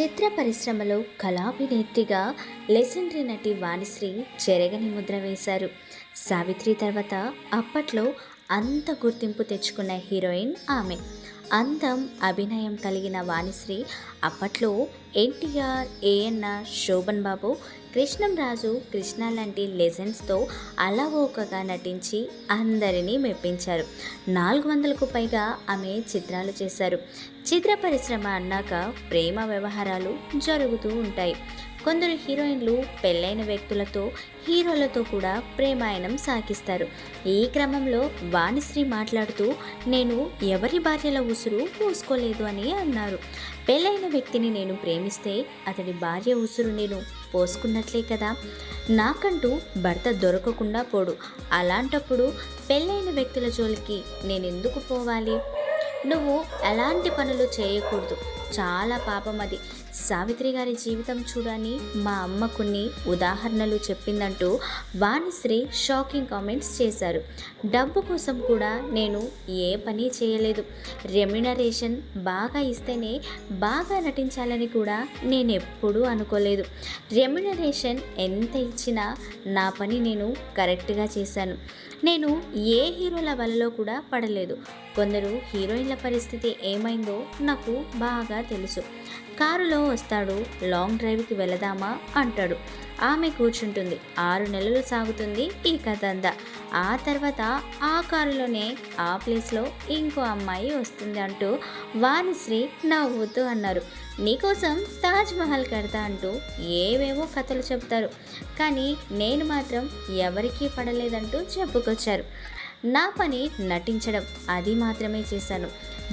చిత్ర పరిశ్రమలో కళాభినేత్రిగా లెజెండరీ నటి వాణిశ్రీ చెరగని ముద్ర వేశారు. సావిత్రి తర్వాత అప్పట్లో అంత గుర్తింపు తెచ్చుకున్న హీరోయిన్ ఆమె. అందం అభినయం కలిగిన వాణిశ్రీ అప్పట్లో ఎన్టీఆర్ ఏఎన్ఆర్ శోభన్ బాబు కృష్ణంరాజు కృష్ణ లాంటి లెజెండ్స్తో అలవోకగా నటించి అందరినీ మెప్పించారు. నాలుగు వందలకు పైగా ఆమె చిత్రాలు చేశారు. చిత్ర పరిశ్రమ అన్నాక ప్రేమ వ్యవహారాలు జరుగుతూ ఉంటాయి. కొందరు హీరోయిన్లు పెళ్ళైన వ్యక్తులతో హీరోలతో కూడా ప్రేమాయణం సాగిస్తారు. ఈ క్రమంలో వాణిశ్రీ మాట్లాడుతూ నేను ఎవరి భార్యల ఉసురు పూసుకోలేదు అని అన్నారు. పెళ్ళైన వ్యక్తిని నేను ప్రేమ ప్రేమిస్తే అతడి భార్య ఉసురు నేను పోసుకున్నట్లే కదా. నాకంటూ భర్త దొరకకుండా పోడు. అలాంటప్పుడు పెళ్ళైన వ్యక్తుల జోలికి నేను ఎందుకు పోవాలి? నువ్వు ఎలాంటి పనులు చేయకూడదు. చాలా పాపం అది. సావిత్రి గారి జీవితం చూడని మా అమ్మ కొన్ని ఉదాహరణలు చెప్పిందంటూ వాణిశ్రీ షాకింగ్ కామెంట్స్ చేశారు. డబ్బు కోసం కూడా నేను ఏ పని చేయలేదు. రెమ్యునరేషన్ బాగా ఇస్తేనే బాగా నటించాలని కూడా నేను ఎప్పుడూ అనుకోలేదు. రెమ్యునరేషన్ ఎంత ఇచ్చినా నా పని నేను కరెక్ట్గా చేశాను. నేను ఏ హీరోల వలలో కూడా పడలేదు. కొందరు హీరోయిన్ల పరిస్థితి ఏమైందో నాకు బాగా తెలుసు. కారులో వస్తాడు లాంగ్ డ్రైవ్కి వెళదామా? అంటాడు. ఆమె కూర్చుంటుంది. ఆరు నెలలు సాగుతుంది ఈ కథ అంతా ఆ తర్వాత ఆ కారులోనే ఆ ప్లేస్లో ఇంకో అమ్మాయి వస్తుంది అంటూ వాణిశ్రీ నవ్వుతూ అన్నారు. నీకోసం తాజ్ మహల్ కడతా అంటూ ఏవేవో కథలు చెప్తారు కానీ నేను మాత్రం ఎవరికీ పడలేదంటూ చెప్పుకొచ్చారు. నా పని నటించడం అది మాత్రమే చేశాను.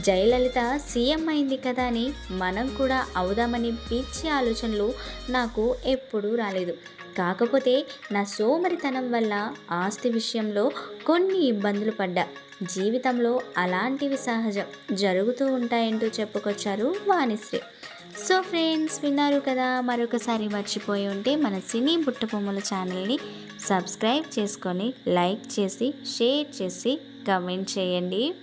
జయలలిత సీఎం అయింది కదా అని మనం కూడా అవుదామని పిచ్చి ఆలోచనలు నాకు ఎప్పుడూ రాలేదు. కాకపోతే నా సోమరితనం వల్ల ఆస్తి విషయంలో కొన్ని ఇబ్బందులు పడ్డా. జీవితంలో అలాంటివి సహజం జరుగుతూ ఉంటాయంటూ చెప్పుకొచ్చారు వాణిశ్రీ. సో ఫ్రెండ్స్ విన్నారు కదా మరొకసారి మర్చిపోయి ఉంటే మన సినీ బుట్టబొమ్మల ఛానల్ని సబ్స్క్రైబ్ చేసుకొని లైక్ చేసి షేర్ చేసి కమెంట్ చేయండి.